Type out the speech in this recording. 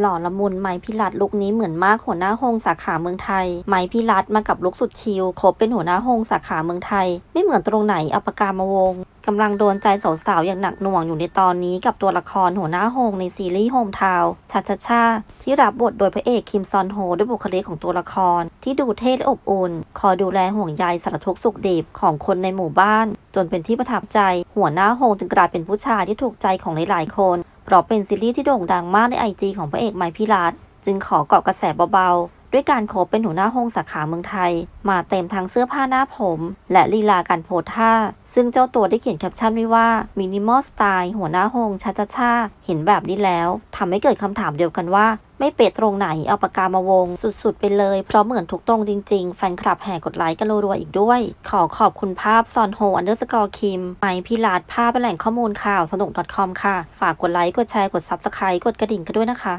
หล่อละมุนไม้พิรัตลุกนี้เหมือนมากหัวหน้าห้องสาขาเมืองไทย ไม้พิรัตมากับลุกสุดชิลครบเป็นหัวหน้าห้องสาขาเมืองไทย ไม่เหมือนตรงไหนอาปกามาวงกำลังโดนใจสาวๆ อย่างหนักหน่วงอยู่ในตอนนี้กับตัวละครหัวหน้าห้องในซีรีส์โฮมทาวชาชาชาที่รับบทโดยพระเอกคิมซอนโฮด้วยบุคลิกของตัวละคร ที่ดูเท่และอบอุ่นคอยดูแลห่วงใยสารทุกสุขดิบของคนในหมู่บ้าน จนเป็นที่ประทับใจ หัวหน้าโฮงจึงกลายเป็นผู้ชายที่ถูกใจของหลายๆ คน เพราะเป็นซีรีส์ที่โด่งดังมากในไอจีของพระเอกไมค์พิรัตจึงขอเกาะกระแสเบา ด้วยการโคบเป็นหัวหน้าห้องสาขาเมืองไทย มาเต็มทั้งเสื้อผ้าหน้าผม และลีลาการโพสท่า ซึ่งเจ้าตัวได้เขียนแคปชั่นไว้ว่ามินิมอลสไตล์หัวหน้าห้องชาชาชาเห็นแบบนี้แล้วทำให้เกิดคำถามเดียวกันว่าไม่เปะตรงไหนเอาปากกามาวง สุดๆ ไปเลย เพราะเหมือนทุกตรงจริงๆ แฟนคลับแห่กดไลค์กันรัวๆอีกด้วย ขอขอบคุณภาพซอนโฮอันเดอร์สกอร์คิมไมพิลาดภาพแหล่งข้อมูลข่าวสนุก .com ค่ะ ฝากกดไลค์ กดแชร์ กด Subscribe กดกระดิ่งกันด้วยนะคะ